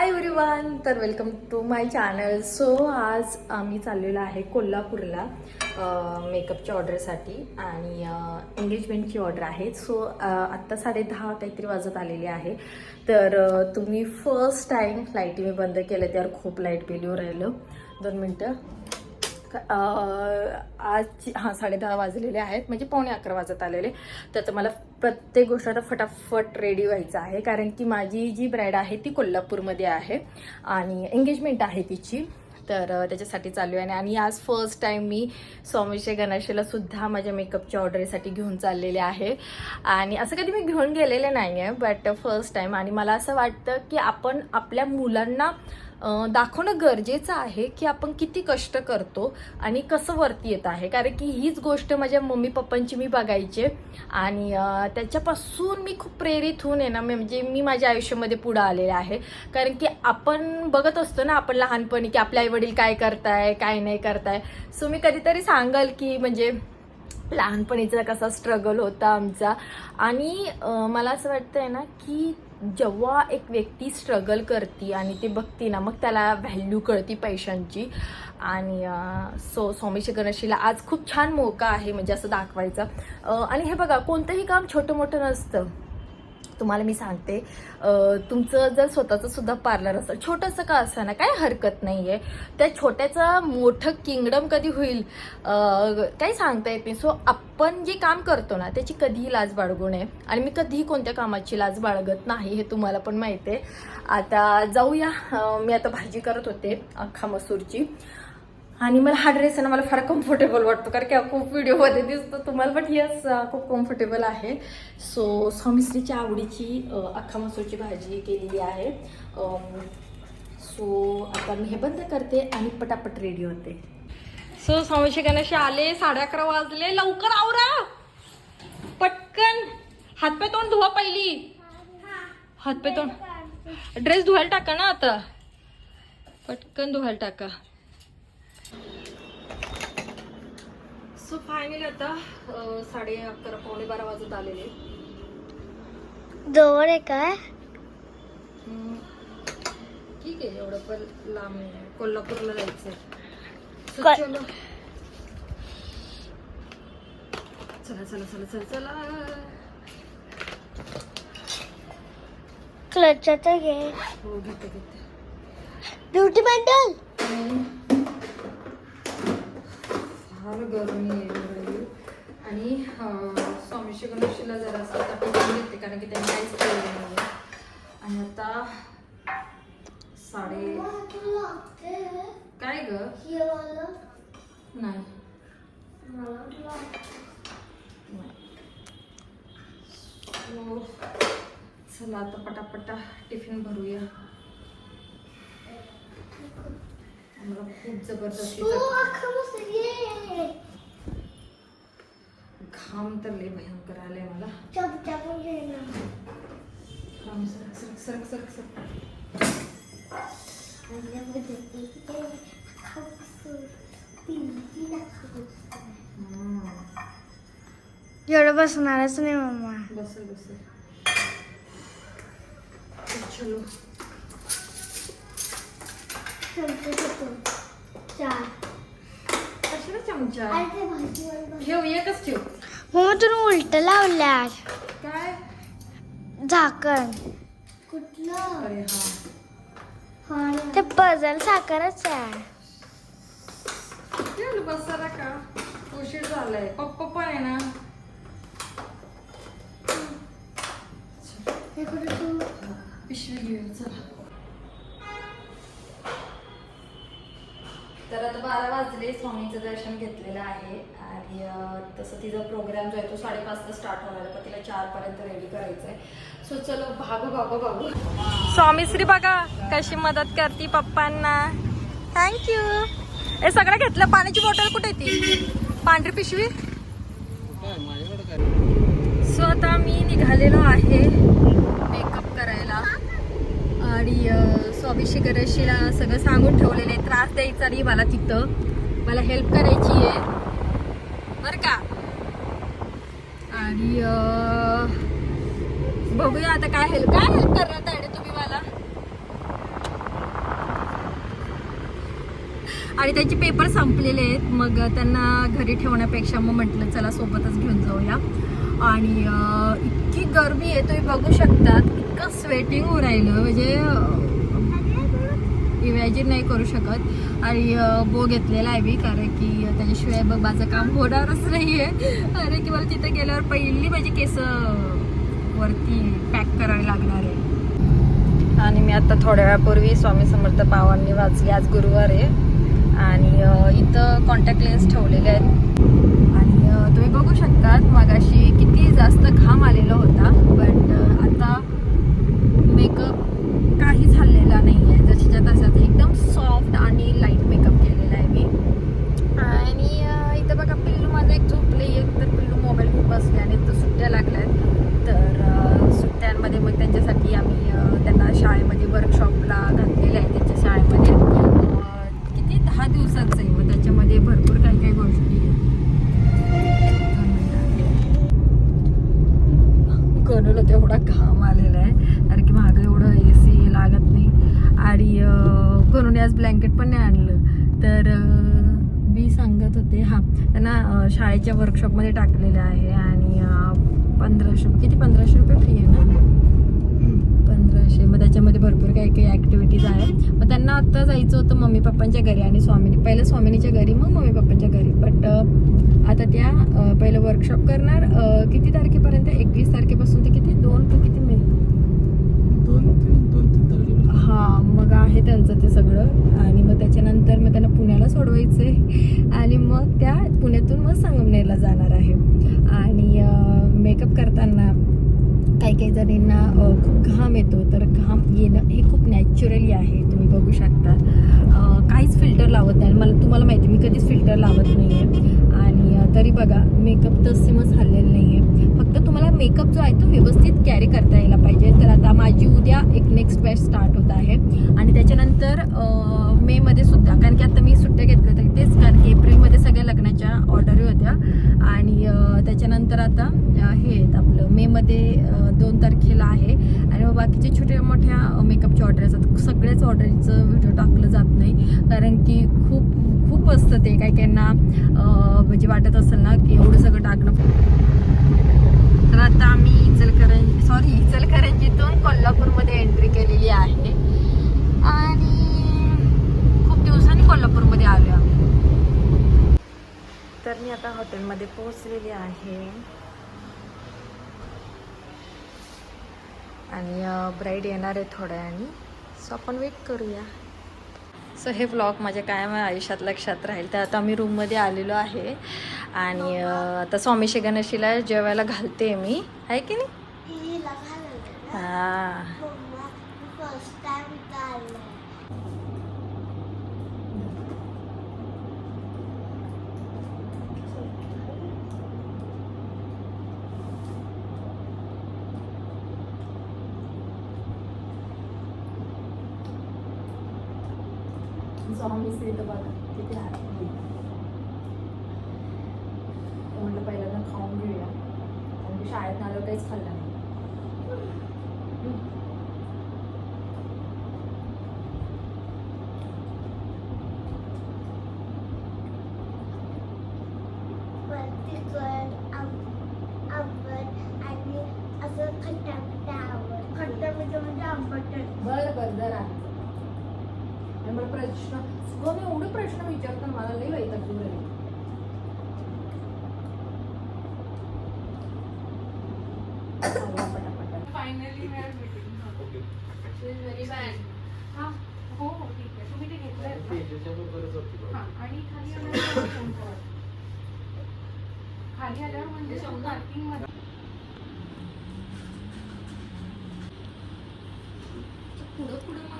हाय everyone तर welcome to my channel so आज आम्ही चाललेलो आहे कोल्हापूरला मेकअपच्या ऑर्डरसाठी आणि एंगेजमेंटची ऑर्डर आहे. सो आत्ता साडे दहा काहीतरी वाजत आलेली आहे. तर तुम्ही फर्स्ट टाईम लाईटी मी बंद केलं त्यावर खूप लाइट बिल राहिलं. दोन मिनटं. आज हां साडेदहा वाजलेले आहेत. म्हणजे पावणे अकरा वाजत आलेले. तर मला प्रत्येक गोष्ट आता फटाफट रेडी व्हायचं आहे. कारण की माझी जी ब्राईड आहे ती कोल्हापूरमध्ये आहे. आणि एंगेजमेंट आहे तिची. तर त्याच्यासाठी चालू आहे. आणि आज फर्स्ट टाईम मी स्वामीचे गणेशाला सुद्धा माझ्या मेकअपच्या ऑर्डरसाठी घेऊन चाललेले आहे. आणि असं कधी मी घेऊन गेलेले नाही आहे बट फर्स्ट टाईम आणि मला असं वाटतं की आपण आपल्या मुलांना दाखवणं गरजेचं आहे की आपण किती कष्ट करतो आणि कसं वरती येत आहे. कारण की हीच गोष्ट माझ्या मम्मी पप्पांची मी बघायचे. आणि त्याच्यापासून मी खूप प्रेरित होऊन आहे ना म्हणजे मी माझ्या आयुष्यामध्ये पुढं आलेले आहे. कारण की आपण बघत असतो ना आपण लहानपणी की आपले आईवडील काय करताय काय नाही करताय. सो मी कधीतरी सांगाल की म्हणजे लहानपणीचा कसा स्ट्रगल होता आमचा. आणि मला असं वाटतंय ना की जेव्हा एक व्यक्ती स्ट्रगल करते आणि ते बघते ना मग त्याला व्हॅल्यू कळती पैशांची. आणि सो स्वामी गणेशीला आज खूप छान मौका आहे म्हणजे असं दाखवायचा. आणि हे बघा कोणतंही काम छोटं मोठं नसतं. तुम्हाला मी सांगते. तुमचं जर स्वतःचं सुद्धा पार्लर असेल छोटंसं का असं ना काय हरकत नाही आहे त्या छोट्याचं मोठं किंगडम कधी होईल? काही सांगता येत नाही. सो आपण जे काम करतो ना त्याची कधीही लाज बाळगू नये. आणि मी कधीही कोणत्या कामाची लाज बाळगत नाही हे तुम्हाला पण माहिती आहे आता जाऊया. मी आता भाजी करत होते अख्खा मसूरची. आणि मला हा ड्रेस आहे ना मला फार कम्फर्टेबल वाटतो. कारण की खूप व्हिडिओमध्ये दिसतो. तुम्हाला पण येस खूप कम्फर्टेबल आहे. सो स्वामीश्रीच्या आवडीची अख्खा मसूरची भाजी केलेली आहे. सो आता मी हे बंद करते आणि पटापट रेडी होते. सो स्वामीशी गणेश आले साडे अकरा वाजले. लवकर आवरा पटकन! हातपाय तोंड धुवा पहिली. हातपाय तोंड. ड्रेस धुवायला टाका ना आता. पटकन धुवायला टाका. सो फायनली आता साडे अकरा पावणे बारा वाजत आलेले. जवळ आहे काय ठीक आहे एवढं पण लांब आहे. कोल्हापूरला जायचंय? चलो. चला चला चला चला चला. क्लचचा घे. हो घेते घेते. Beauty bundle? फार गरमी आहे आणि स्वामीशी गणेशीला जरा असं आता टिफिन घेते कारण की त्यांनी काहीच केलं नाही आणि आता साडे काय ग? नाही. चला आता पटापटा टिफिन भरूया. खूप जबरदस्तीचा घाम तर लय भयंकर आलाय मला. घाम सरक सरक सरक सरक सरक. हम्म. एवढं बसणारच नाही मम्मा. बसल बसल चलो. कशाला चमचा. ठेव एकच ठेव. मम्मा तुम्ही उलट लावल्यात काय? झाकण. अरे हा. ते पजल साखरच आहे. ठेवलं बसायला का? उशीर झालाय. पप्पा पण आहे ना. पिशवी घेऊया चला. तर आता बारा वाजले स्वामीचं दर्शन घेतलेलं आहे. आणि तसं तिचा प्रोग्राम जो आहे तो साडेपाचला स्टार्ट होणार आहे. पण तिला चारपर्यंत रेडी करायचं आहे सो चलो भागू भागू भागो. स्वामीश्री बघा कशी मदत करते पप्पांना. थँक्यू हे सगळं घेतलं. पाण्याची बॉटल कुठे ती? पांढरी पिशवी? सो आता मी निघालेलो आहे मेकअप करायला. आणि अभिषेक रशीला सगळं सांगून ठेवलेले त्रास द्यायचा नाही मला तिथं. मला हेल्प करायची आहे. बरं का? आणि बघूया आता काय हेल्प काय हेल्प करणार आहे तुम्ही मला? आणि त्यांचे पेपर संपलेले आहेत. मग त्यांना घरी ठेवण्यापेक्षा मग म्हटलं चला सोबतच घेऊन जाऊया. आणि इतकी गर्मी आहे तुम्ही बघू शकतात. इतकं स्वेटिंग होऊ राहिलं. म्हणजे इमॅजिन नाही करू शकत. आणि बो घेतलेला आहे मी कारण की त्याच्याशिवाय बघ माझं काम होणारच नाही आहे अरे की मला तिथे गेल्यावर पहिली माझी केस वरती पॅक करावी लागणार आहे. आणि मी आता थोड्या वेळापूर्वी स्वामी समर्थ पावांनी वाचली आज गुरुवार आहे. आणि इथं कॉन्टॅक्ट लेन्स ठेवलेले आहेत. आणि तुम्ही बघू शकतात मगाशी किती जास्त घाम आलेला होता बट आता मेकअप काही झालेला नाही आहे जशीच्या तसाच एकदम सॉफ्ट आणि लाइट मेकअप केलेला आहे मी आणि अ, इथं बघा पिल्लू माझं एक झोपले एक तर पिल्लू मोबाईल घेऊन बसले आणि तर सुट्ट्या लागल्यात तर अ, सुट्ट्यांमध्ये मग त्यांच्यासाठी आम्ही अ, त्यांना शाळेमध्ये वर्कशॉपला घातलेलं आहे त्यांच्या शाळेमध्ये अ, किती दहा दिवसाचं आहे मग त्याच्यामध्ये भरपूर काही काही गोष्टी करूला तेवढा घाम आलेला आहे कारण की मागं एवढं ए सी लागत नाही आणि करून आज ब्लँकेट पण नाही आणलं तर मी सांगत होते हा त्यांना शाळेच्या वर्कशॉपमध्ये टाकलेलं आहे आणि पंधराशे किती पंधराशे रुपये फी आहे ना? पंधराशे मग त्याच्यामध्ये भरपूर काही काही ॲक्टिव्हिटीज आहेत. मग त्यांना आत्ता जायचं होतं मम्मी पप्पांच्या घरी आणि स्वामिनी पहिलं स्वामिनीच्या घरी मग मम्मी पप्पांच्या घरी. बट आता त्या पहिलं वर्कशॉप करणार किती तारखेपर्यंत? एकवीस तारखेपासून ते किती? दोन ते किती मे दोन तीन दोन तीन तारखेला हां मग आहे त्यांचं ते सगळं. आणि मग त्याच्यानंतर मग त्यांना पुण्याला सोडवायचं आहे आणि मग त्या पुण्यातून मग संगमनेरला जाणार आहे. आणि मेकअप करताना काही काही जणींना खूप घाम येतो. तर घाम येणं हे खूप नॅचरली आहे. तुम्ही बघू शकता. काहीच फिल्टर लावत नाही. मला तुम्हाला माहिती मी कधीच फिल्टर लावत नाही आहे आणि तरी बघा मेकअप तर सेमच हल्लेलं नाही आहे फक्त तुम्हाला मेकअप जो आहे तो व्यवस्थित कॅरी करता यायला पाहिजे. तर आता माझी उद्या एक नेक्स्ट बॅच स्टार्ट होत आहे. आणि त्याच्यानंतर मेमध्ये सुद्धा कारण की आता मी सुट्ट्या घेतल्या तर तेच कारण की एप्रिलमध्ये सगळ्या लग्नाच्या ऑर्डरी होत्या. आणि त्याच्यानंतर आता हे आहेत आपलं. मेमध्ये दोन तारखेला आहे. आणि मग बाकीचे छोट्या मोठ्या मेकअपच्या ऑर्डर असतात. सगळ्याच ऑर्डरीचं व्हिडिओ टाकलं जात नाही. कारण की खूप खूप असतं ते. काही काहींना म्हणजे वाटत असेल ना की एवढं सगळं टाकणं. तर आता आम्ही इचलकरंजी सॉरी इचलकरंजीतून कोल्हापूरमध्ये एंट्री केलेली आहे. आणि खूप दिवसांनी कोल्हापूरमध्ये आलो आम्ही. तर मी आता हॉटेलमध्ये पोहोचलेली आहे. आणि ब्राईड येणार आहे थोड्या आणि सो आपण वेट करूया. सो हे व्लॉग माझ्या कायम आयुष्यात लक्षात राहील. तर आता आम्ही रूममध्ये आलेलो आहे. आणि आता स्वामीशी गणेशीला जेवायला घालते मी. आहे की नाही? हां फर्स्ट टाइम इथं स्वामीच इथं बघा किती हात म्हटलं पहिल्यांदा खाऊन घेऊया. कारण की शाळेत आलं काहीच खाल्लं नाही. तिखट आंब- आंबट आणि असं खट्टा खट्टा आवड. खट्टा मिठा म्हणजे आंबट बरं बरं जरा. मला प्रश्न. मी एवढे प्रश्न विचारतो मला लई वाईट पटापट. फायनली व्हेरी बॅड हा हो हो ठीक आहे. तुम्ही ते हा आणि खाली आल्यावर फोन करा. खाली आल्यावर म्हणजे पुढं पुढं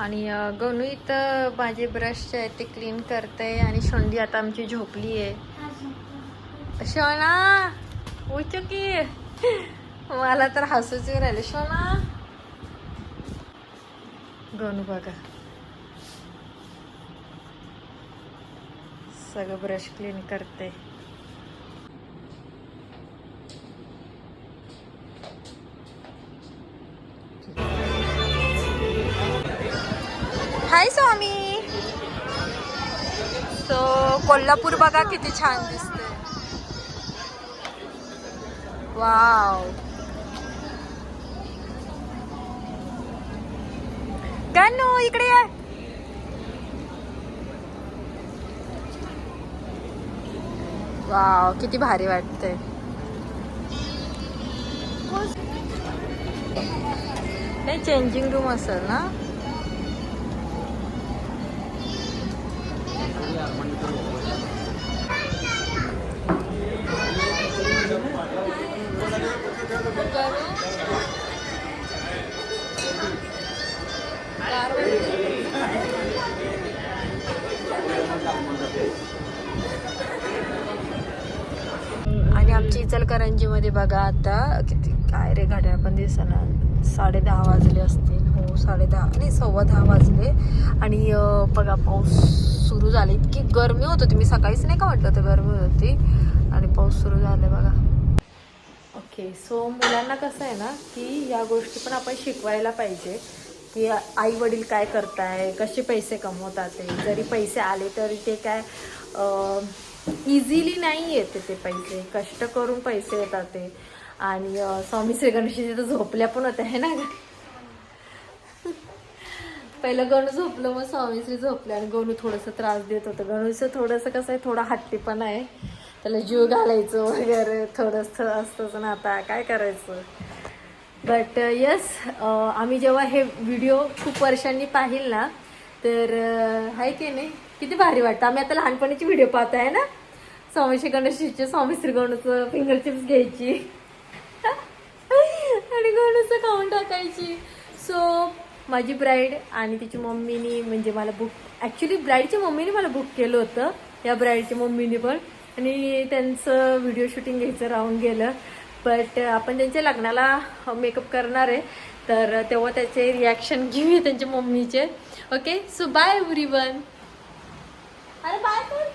आणि गणू इथं माझे ब्रश जे आहे ते क्लीन करते आणि शोंडी आता आमची झोपली आहे. शोणा उठ की. मला तर हसूच राहिलं राहिले. शोना गणू बघा. सगळं ब्रश क्लीन करते. हाय स्वामी. सो कोल्हापूर बघा किती छान दिसते वाव गणू इकडे ये. वाव किती भारी वाटते नाही चेंजिंग रूम असेल ना? आणि आमची इचलकरंजीमध्ये बघा आता किती काय रे घड्याळ पण दिसणार साडे दहा वाजले असतील. हो साडे दहा नाही सव्वा दहा वाजले. आणि बघा पाऊस सुरू झाले. इतकी गरमी होत होती. मी सकाळीच नाही का म्हटलं तर गरमी होत होती? आणि पाऊस सुरू झाला बघा. ओके सो मुलांना कसं आहे ना की या गोष्टी पण आपण शिकवायला पाहिजे. की आई वडील काय करताय कसे पैसे कमवतात ते. जरी पैसे आले तरी ते काय इझिली नाही येते ते पैसे. कष्ट करून पैसे येतात ते. आणि स्वामी श्री गणेशी तिथं झोपल्या पण होत्या आहे ना? पहिलं गणू झोपलं मग स्वामीश्री झोपले आणि गणू थोडंसं त्रास देत होतं. गणूचं थोडंसं कसं आहे थोडा हट्टीपणा आहे. त्याला जीव घालायचं वगैरे थोडंसं असतंच ना आता काय करायचं? बट यस uh, uh, आम्ही जेव्हा हे व्हिडिओ खूप वर्षांनी पाहिल ना तर uh, आहे की नाही? किती भारी वाटतं. आम्ही आता लहानपणीची व्हिडिओ पाहत आहे ना? स्वामीशी गणेशचे स्वामीश्री गणूचं फिंगर चिप्स घ्यायची. आणि गणूचं खाऊन टाकायची. सो माझी ब्राईड आणि तिची मम्मीनी म्हणजे मला बुक ॲक्च्युली ब्राईडच्या मम्मीने मला बुक केलं होतं. या ब्राईडच्या मम्मीने पण. आणि त्यांचं व्हिडिओ शूटिंग घ्यायचं राहून गेलं. बट आपण त्यांच्या लग्नाला मेकअप करणार आहे. तर तेव्हा त्याचे रिॲक्शन घेऊया त्यांच्या मम्मीचे. Okay so bye every one अरे बाय